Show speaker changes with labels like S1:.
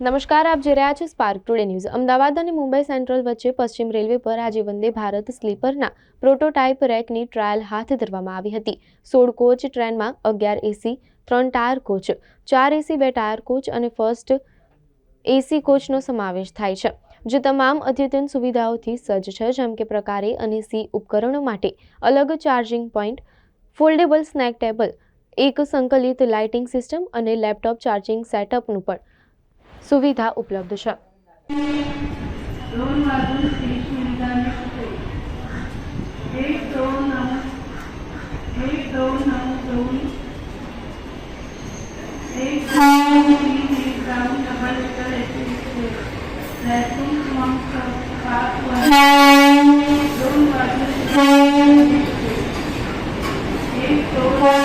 S1: નમસ્કાર, આપ જોઈ રહ્યા છો સ્પાર્ક ટુડે ન્યૂઝ અમદાવાદ અને મુંબઈ સેન્ટ્રલ વચ્ચે પશ્ચિમ રેલવે પર આજે વંદે ભારત સ્લીપરના પ્રોટોટાઇપ રેકની ટ્રાયલ હાથ ધરવામાં આવી હતી. સોળ કોચ ટ્રેનમાં અગિયાર એસી ત્રણ ટાયર કોચ, ચાર એસી બે ટાયર કોચ અને ફર્સ્ટ એસી કોચનો સમાવેશ થાય છે. જે તમામ અદ્યતન સુવિધાઓથી સજ્જ છે, જેમ કે પ્રકારે અને સી ઉપકરણો માટે અલગ charging point foldable snack table, એક સંકલિત લાઇટિંગ સિસ્ટમ અને લેપટોપ ચાર્જિંગ સેટઅપનું પણ સુવિધા ઉપલબ્ધ છે
S2: Thank.